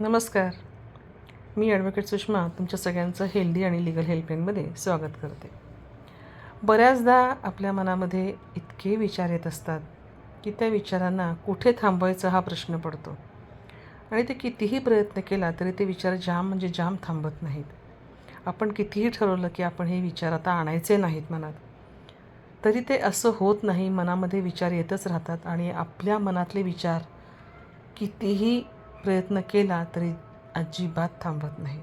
नमस्कार. मी ॲडव्होकेट सुषमा तुमच्या सगळ्यांचं हेल्दी आणि लिगल हेल्पलाईनमध्ये स्वागत करते. बऱ्याचदा आपल्या मनामध्ये इतके विचार येत असतात की त्या विचारांना कुठे थांबवायचा हा प्रश्न पडतो? आणि ते कितीही प्रयत्न केला तरी ते विचार जाम म्हणजे जाम थांबत नाहीत. आपण कितीही ठरवलं की आपण हे विचार आता आणायचे नाहीत मनात. तरी ते असं होत नाही मनामध्ये विचार येतच राहतात आणि आपल्या मनातले विचार कितीही प्रयत्न केला तरी अजिबात थांबत नाही.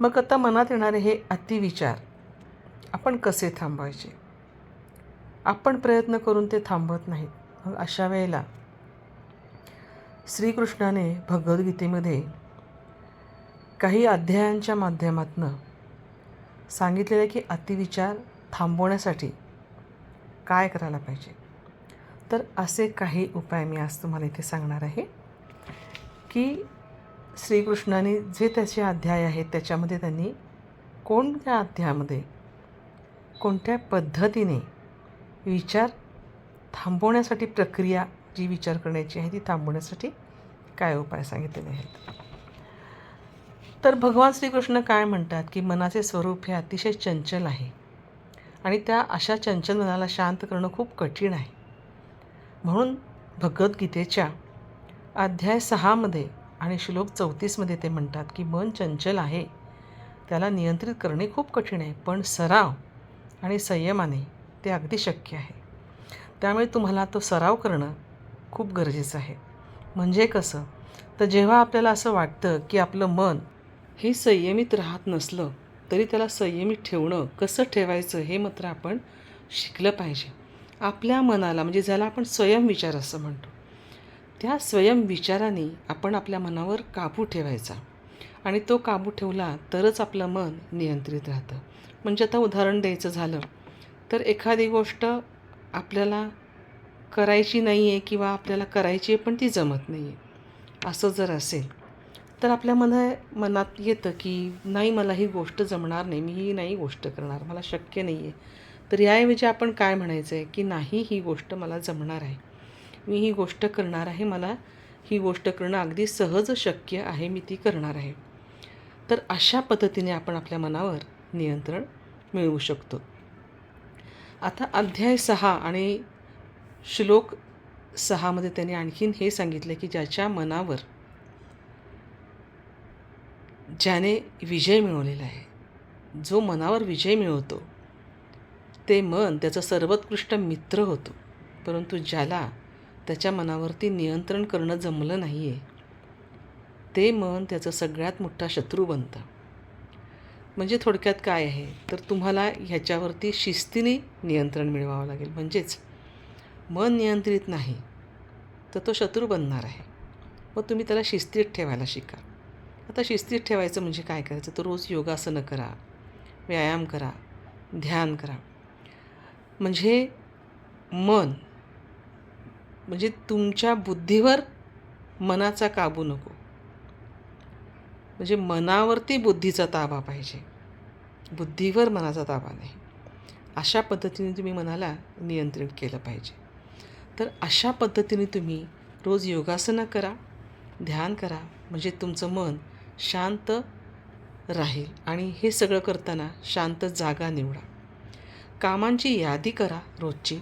मग आता मनात येणारे हे अतिविचार आपण कसे थांबवायचे? आपण प्रयत्न करून ते थांबवत नाहीत. मग अशा वेळेला श्रीकृष्णाने भगवद्गीतेमध्ये काही अध्यायांच्या माध्यमातून सांगितलेलं की अतिविचार थांबवण्यासाठी काय करायला पाहिजे. तर असे काही उपाय मी आज तुम्हाला इथे सांगणार आहे. की श्रीकृष्णाने जे त्याचे अध्याय आहेत त्याच्यामध्ये त्यांनी कोणत्या अध्यायामध्ये कोणत्या पद्धतीने विचार थांबवण्यासाठी प्रक्रिया जी विचार करण्याची आहे ती थांबवण्यासाठी काय उपाय सांगितलेले आहेत? तर भगवान श्रीकृष्ण काय म्हणतात की मनाचे स्वरूप हे अतिशय चंचल आहे आणि त्या अशा चंचल मनाला शांत करणं खूप कठीण आहे. म्हणून भगवद्गीतेच्या अध्याय सहामध्ये आणि श्लोक चौतीसमध्ये ते म्हणतात की मन चंचल आहे. त्याला नियंत्रित करणे खूप कठीण आहे पण सराव आणि संयमाने ते अगदी शक्य आहे. त्यामुळे तुम्हाला तो सराव करणं खूप गरजेचं आहे. म्हणजे कसं? तर जेव्हा आपल्याला असं वाटतं की आपलं मन हे संयमित राहत नसलं तरी त्याला संयमित ठेवणं कसं ठेवायचं हे मात्र आपण शिकलं पाहिजे. आपल्या मनाला म्हणजे ज्याला आपण स्वयंविचार असं म्हणतो त्या स्वयंविचाराने आपण आपल्या मनावर काबू ठेवायचा. आणि तो काबू ठेवला तरच आपलं मन नियंत्रित राहतं. म्हणजे आता उदाहरण द्यायचं झालं तर एखादी गोष्ट आपल्याला करायची नाही आहे किंवा आपल्याला करायची आहे पण ती जमत नाही आहे असं जर असेल तर आपल्या मना मनात येतं की नाही मला ही गोष्ट जमणार नाही मी ही नाही गोष्ट करणार मला शक्य नाही आहे तर याऐवजी आपण काय म्हणायचं आहे की नाही ही गोष्ट मला जमणार आहे. मी ही गोष्ट करणार आहे मला ही गोष्ट करणं अगदी सहज शक्य आहे मी ती करणार आहे. तर अशा पद्धतीने आपण आपल्या मनावर नियंत्रण मिळवू शकतो. आता अध्याय सहा आणि श्लोक सहामध्ये त्यांनी आणखीन हे सांगितलं की ज्याच्या मनावर ज्याने विजय मिळवलेला आहे जो मनावर विजय मिळवतो ते मन त्याचा सर्वोत्कृष्ट मित्र होतो. परंतु ज्याला त्याच्या मनावरती नियंत्रण करणं जमलं नाही आहे ते मन त्याचा सगळ्यात मोठा शत्रू बनतं. म्हणजे थोडक्यात काय आहे? तर तुम्हाला ह्याच्यावरती शिस्तीने नियंत्रण मिळवावं लागेल. म्हणजेच मन नियंत्रित नाही तर तो शत्रू बनणार आहे. मग तुम्ही त्याला शिस्तीत ठेवायला शिका. आता शिस्तीत ठेवायचं म्हणजे काय करायचं? तर रोज योगासनं करा व्यायाम करा ध्यान करा. म्हणजे मन म्हणजे तुमच्या बुद्धीवर मनाचा काबू नको. म्हणजे मनावरती बुद्धीचा ताबा पाहिजे. बुद्धीवर मनाचा ताबा नाही. अशा पद्धतीने तुम्ही मनाला नियंत्रित केलं पाहिजे. तर अशा पद्धतीने तुम्ही रोज योगासनं करा ध्यान करा म्हणजे तुमचं मन शांत राहील आणि हे सगळं करताना शांत जागा निवडा. कामांची यादी करा रोजची.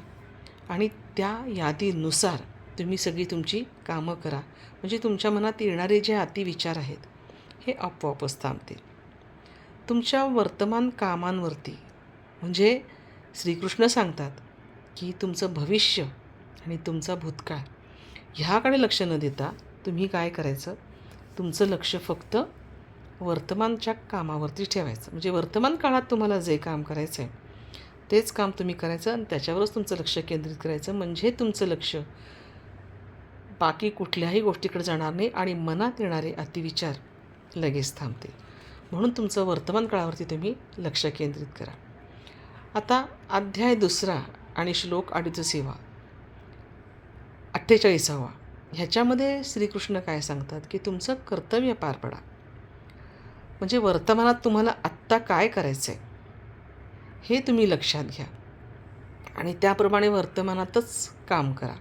आणि त्या यादीनुसार तुम्ही सगळी तुमची कामं करा. म्हणजे तुमच्या मनात येणारे जे अतिविचार आहेत हे आपोआपच थांबतील. तुमच्या वर्तमान कामांवरती म्हणजे श्रीकृष्ण सांगतात की तुमचं भविष्य आणि तुमचा भूतकाळ ह्याकडे लक्ष न देता तुम्ही काय करायचं? तुमचं लक्ष फक्त वर्तमानच्या कामावरती ठेवायचं. म्हणजे वर्तमान काळात तुम्हाला जे काम करायचं आहे तेच काम तुम्ही करायचं आणि त्याच्यावरच तुमचं लक्ष केंद्रित करायचं म्हणजे तुमचं लक्ष. बाकी कुठल्याही गोष्टीकडे जाणार नाही आणि मनात येणारे अतिविचार लगेच थांबतील. म्हणून तुमचं वर्तमान काळावरती तुम्ही लक्ष केंद्रित करा. आता अध्याय दुसरा आणि श्लोक अडीच सेवा. अठ्ठेचाळीसावा. ह्याच्यामध्ये श्रीकृष्ण काय सांगतात की तुमचं कर्तव्य पार पडा. म्हणजे वर्तमानात तुम्हाला आत्ता काय करायचं आहे हे तुम्ही लक्षात घ्या. आणि त्याप्रमाणे वर्तमानातच काम करा.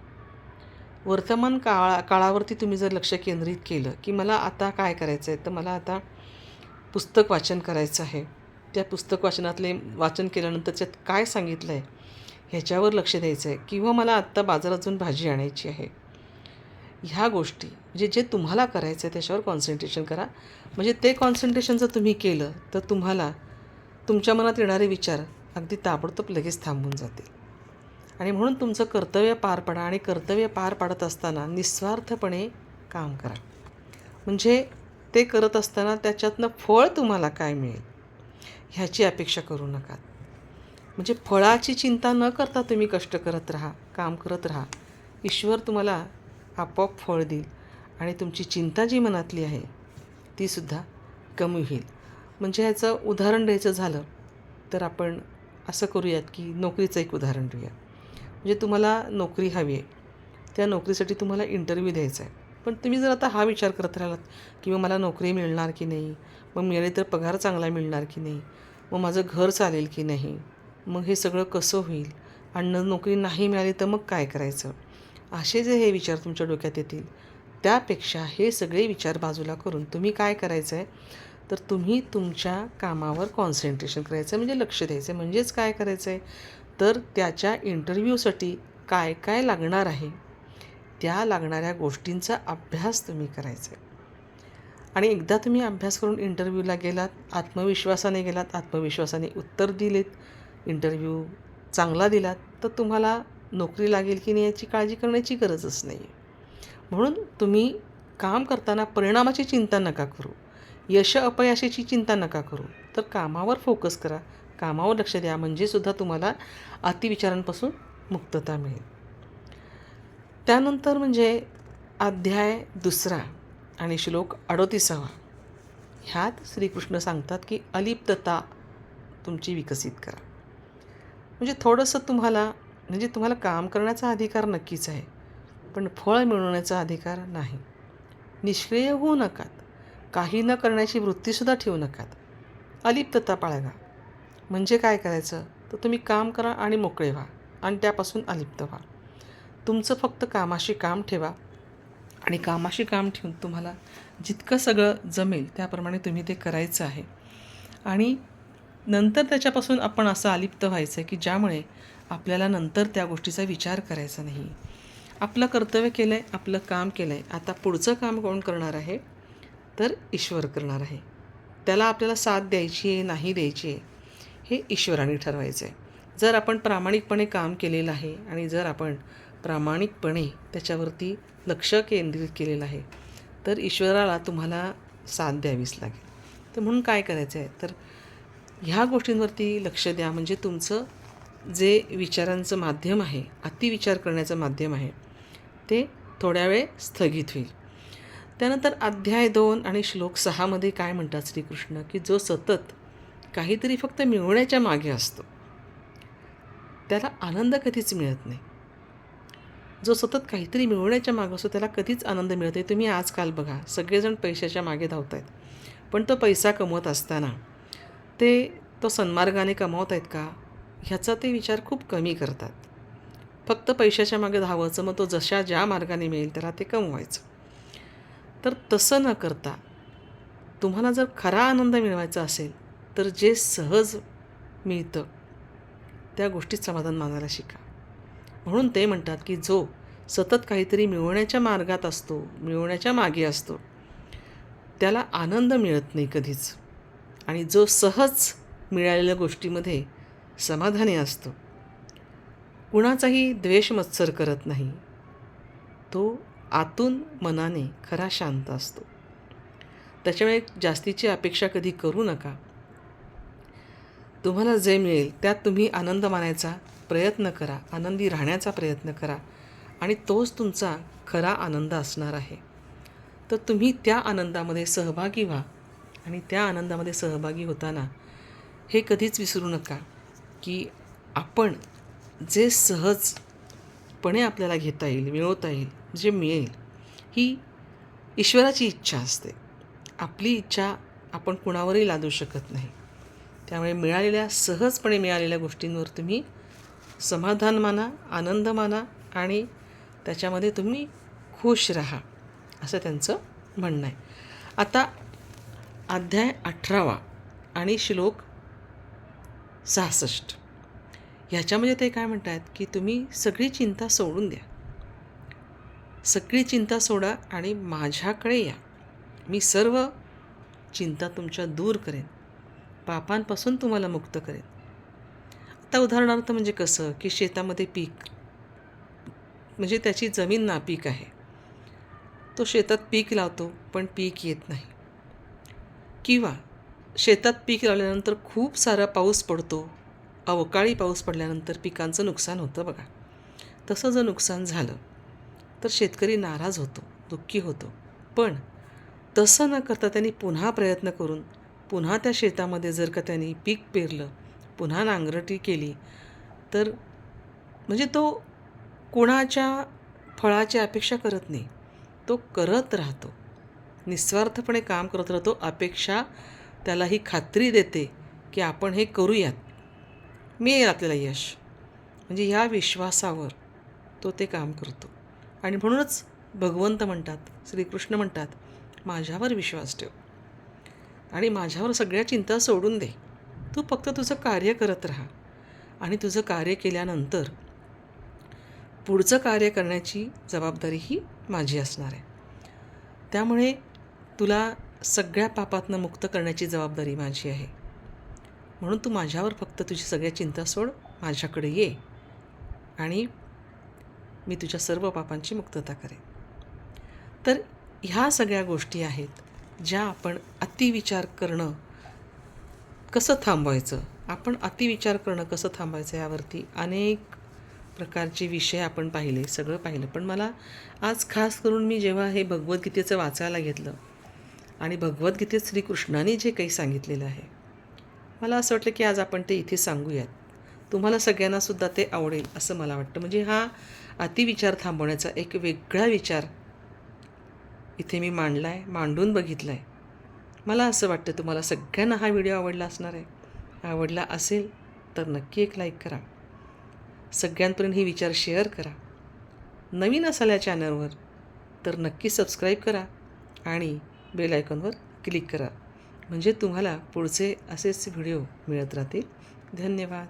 वर्तमान काळा काळावरती तुम्ही जर लक्ष केंद्रित केलं की मला आता काय करायचं आहे तर मला आता पुस्तक वाचन करायचं आहे. त्या पुस्तक वाचनातले वाचन केल्यानंतर त्यात काय सांगितलं आहे ह्याच्यावर लक्ष द्यायचं आहे किंवा मला आत्ता बाजारातून भाजी आणायची आहे. ह्या गोष्टी म्हणजे जे तुम्हाला करायचं आहे त्याच्यावर कॉन्सन्ट्रेशन करा. म्हणजे ते कॉन्सन्ट्रेशन जर तुम्ही केलं तर तुम्हाला तुमच्या मनात येणारे विचार अगदी ताबडतोब लगेच थांबून जातील. आणि म्हणून तुमचं कर्तव्य पार पडा आणि कर्तव्य पार पाडत असताना निस्वार्थपणे काम करा. म्हणजे ते करत असताना त्याच्यातनं फळ तुम्हाला काय मिळेल? ह्याची अपेक्षा करू नका. म्हणजे फळाची चिंता न करता तुम्ही कष्ट करत राहा काम करत राहा. ईश्वर तुम्हाला आपोआप फळ देईल आणि तुमची चिंता जी मनातली आहे तीसुद्धा कमी होईल. म्हणजे ह्याचं उदाहरण द्यायचं झालं तर आपण असं करूयात की नोकरीचं एक उदाहरण देऊया. म्हणजे तुम्हाला नोकरी हवी आहे त्या नोकरीसाठी तुम्हाला इंटरव्ह्यू द्यायचा आहे. पण तुम्ही जर आता हा विचार करत राहिलात की मग मला नोकरी मिळणार की नाही मग मिळाली तर पगार चांगला मिळणार की नाही मग माझं घर चालेल की नाही मग हे सगळं कसं होईल आणि न- नोकरी नाही मिळाली तर मग काय करायचं? असे जे हे विचार तुमच्या डोक्यात येतील त्यापेक्षा हे सगळे विचार बाजूला करून तुम्ही काय करायचं आहे तर तुम्ही तुमच्या कामावर कॉन्सन्ट्रेशन करायचं आहे म्हणजे लक्ष द्यायचं म्हणजेच काय करायचं आहे? तर त्याच्या इंटरव्ह्यूसाठी काय काय लागणार आहे? त्या लागणाऱ्या गोष्टींचा अभ्यास तुम्ही करायचा आहे. आणि एकदा तुम्ही अभ्यास करून इंटरव्ह्यूला गेलात आत्मविश्वासाने गेलात आत्मविश्वासाने उत्तर दिलेत इंटरव्ह्यू चांगला दिलात तर तुम्हाला नोकरी लागेल की नाही याची काळजी करण्याची गरजच नाही आहे म्हणून तुम्ही काम करताना परिणामाची चिंता नका करू. यश अपयशाची चिंता नका करू. तर कामावर फोकस करा. कामावर लक्ष द्या. म्हणजे सुद्धा तुम्हाला अतिविचारांपासून मुक्तता मिळेल. त्यानंतर म्हणजे अध्याय दुसरा आणि श्लोक अडोतीसावा. ह्यात श्रीकृष्ण सांगतात की अलिप्तता तुमची विकसित करा. म्हणजे थोडंसं तुम्हाला म्हणजे तुम्हाला काम करण्याचा अधिकार नक्कीच आहे. पण फळ मिळवण्याचा अधिकार नाही. निष्क्रिय होऊ नकात. काही न करण्याची वृत्तीसुद्धा ठेवू नकात. अलिप्तता बाळगा म्हणजे काय करायचं? तर तुम्ही काम करा आणि मोकळे व्हा आणि त्यापासून अलिप्त व्हा. तुमचं फक्त कामाशी काम ठेवा आणि कामाशी काम ठेवून तुम्हाला जितकं सगळं जमेल त्याप्रमाणे तुम्ही ते करायचं आहे. आणि नंतर त्याच्यापासून आपण असं अलिप्त व्हायचं आहे की ज्यामुळे आपल्याला नंतर त्या गोष्टीचा विचार करायचा नाही. आपलं कर्तव्य केलं आहे आपलं काम केलं आहे आता पुढचं काम कोण करणार आहे? तर ईश्वर करणार आहे. त्याला आपल्याला साथ द्यायची आहे नाही द्यायची आहे हे ईश्वराने ठरवायचं आहे. जर आपण प्रामाणिकपणे काम केलेलं आहे आणि जर आपण प्रामाणिकपणे त्याच्यावरती लक्ष केंद्रित केलेलं आहे तर ईश्वराला तुम्हाला साथ द्यावीच लागेल. तर म्हणून काय करायचं आहे तर ह्या गोष्टींवरती लक्ष द्या. म्हणजे तुमचं जे विचारांचं माध्यम आहे अतिविचार करण्याचं माध्यम आहे ते थोड्या वेळ स्थगित होईल. त्यानंतर अध्याय दोन आणि श्लोक सहामध्ये काय म्हणतात श्रीकृष्ण? की जो सतत काहीतरी फक्त मिळवण्याच्या मागे असतो. त्याला आनंद कधीच मिळत नाही. जो सतत काहीतरी मिळवण्याच्या मागे असतो त्याला कधीच आनंद मिळत नाही. तुम्ही आजकाल बघा सगळेजण पैशाच्या मागे धावत आहेत पण तो पैसा कमवत असताना ते तो सन्मार्गाने कमावत आहेत का? ह्याचा ते विचार खूप कमी करतात. फक्त पैशाच्या मागे धावायचं मग तो जशा ज्या मार्गाने मिळेल त्याला ते कमवायचं. तर तसं न करता तुम्हाला जर खरा आनंद मिळवायचा असेल तर जे सहज मिळतं त्या गोष्टीत समाधान मानायला शिका. म्हणून ते म्हणतात की जो सतत काहीतरी मिळवण्याच्या मार्गात असतो मिळवण्याच्या मागे असतो त्याला आनंद मिळत नाही कधीच. आणि जो सहज मिळालेल्या गोष्टीमध्ये समाधानी असतो कुणाचाही द्वेष मत्सर करत नाही तो आतून मनाने खरा शांत असतो. त्याच्यामुळे जास्तीची अपेक्षा कधी करू नका. तुम्हाला जे मिळेल त्यात तुम्ही आनंद मानायचा प्रयत्न करा आनंदी राहण्याचा प्रयत्न करा आणि तोच तुमचा खरा आनंद असणार आहे. तर तुम्ही त्या आनंदामध्ये सहभागी व्हा आणि त्या आनंदामध्ये सहभागी होताना हे कधीच विसरू नका की आपण जे सहजपणे आपल्याला घेता येईल मिळवता येईल जे मिळेल ही ईश्वराची इच्छा असते. आपली इच्छा आपण कुणावरही लादू शकत नाही. त्यामुळे मिळालेल्या सहजपणे मिळालेल्या गोष्टींवर तुम्ही समाधान माना आनंद माना आणि त्याच्यामध्ये तुम्ही खुश राहा असं त्यांचं म्हणणं आहे. आता अध्याय अठरावा आणि श्लोक सहासष्ट. ह्याच्यामध्ये ते काय म्हणत आहेत की तुम्ही सगळी चिंता सोडून द्या. सगळी चिंता सोडा आणि माझ्याकडे या. मी सर्व चिंता तुमच्या दूर करेन. पापांपासून तुम्हाला मुक्त करेन. आता उदाहरणार्थ म्हणजे कसं? की शेतामध्ये पीक म्हणजे त्याची जमीन नापीक आहे. तो शेतात पीक लावतो पण पीक येत नाही. किंवा शेतात पीक लावल्यानंतर खूप सारा पाऊस पडतो. अवकाळी पाऊस पडल्यानंतर पिकांचं नुकसान होतं बघा. तसं जर नुकसान झालं तर शेतकरी नाराज होतो दुःखी होतो. पण तसं न करता त्यांनी पुन्हा प्रयत्न करून पुन्हा त्या शेतामध्ये जर का त्यांनी पीक पेरलं पुन्हा नांगरटी केली तर म्हणजे तो कुणाच्या फळाची अपेक्षा करत नाही. तो करत राहतो. निस्वार्थपणे काम करत राहतो. अपेक्षा त्याला ही खात्री देते की आपण हे करूयात. मिळेल आपल्याला यश. म्हणजे ह्या विश्वासावर तो ते काम करतो. आणि म्हणूनच भगवंत म्हणतात श्रीकृष्ण म्हणतात माझ्यावर विश्वास ठेव. आणि माझ्यावर सगळ्या चिंता सोडून दे. तू फक्त तुझं कार्य करत राहा. आणि तुझं कार्य केल्यानंतर पुढचं कार्य करण्याची जबाबदारी ही माझी असणार आहे. त्यामुळे तुला सगळ्या पापातनं मुक्त करण्याची जबाबदारी माझी आहे. म्हणून तू माझ्यावर फक्त तुझी सगळ्या चिंता सोड माझ्याकडे ये. आणि मी तुझ्या सर्व पापांची मुक्तता करेन. तर ह्या सगळ्या गोष्टी आहेत ज्या आपण अतिविचार करणं कसं थांबवायचं? आपण अतिविचार करणं कसं थांबवायचं यावरती अनेक प्रकारचे विषय आपण पाहिले सगळं पाहिलं. पण मला आज खास करून मी जेव्हा हे भगवद्गीतेचं वाचायला घेतलं आणि भगवद्गीतेत श्रीकृष्णाने जे काही सांगितलेलं आहे मला असं वाटलं की आज आपण ते इथे सांगूयात. तुम्हाला सगळ्यांनासुद्धा ते आवडेल असं मला वाटतं. म्हणजे हा अतिविचार थांबवण्याचा एक वेगळा विचार इथे मी मांडला आहे मांडून बघितला आहे मला असं वाटतं तुम्हाला सगळ्यांना हा व्हिडिओ आवडला असणार आहे. आवडला असेल तर नक्की एक लाईक करा. सगळ्यांपर्यंत ही विचार शेअर करा. नवीन असाल या चॅनलवर तर नक्की सबस्क्राईब करा आणि बेल आयकॉनवर क्लिक करा. म्हणजे तुम्हाला पुढचे असेच व्हिडिओ मिळत राहतील. धन्यवाद.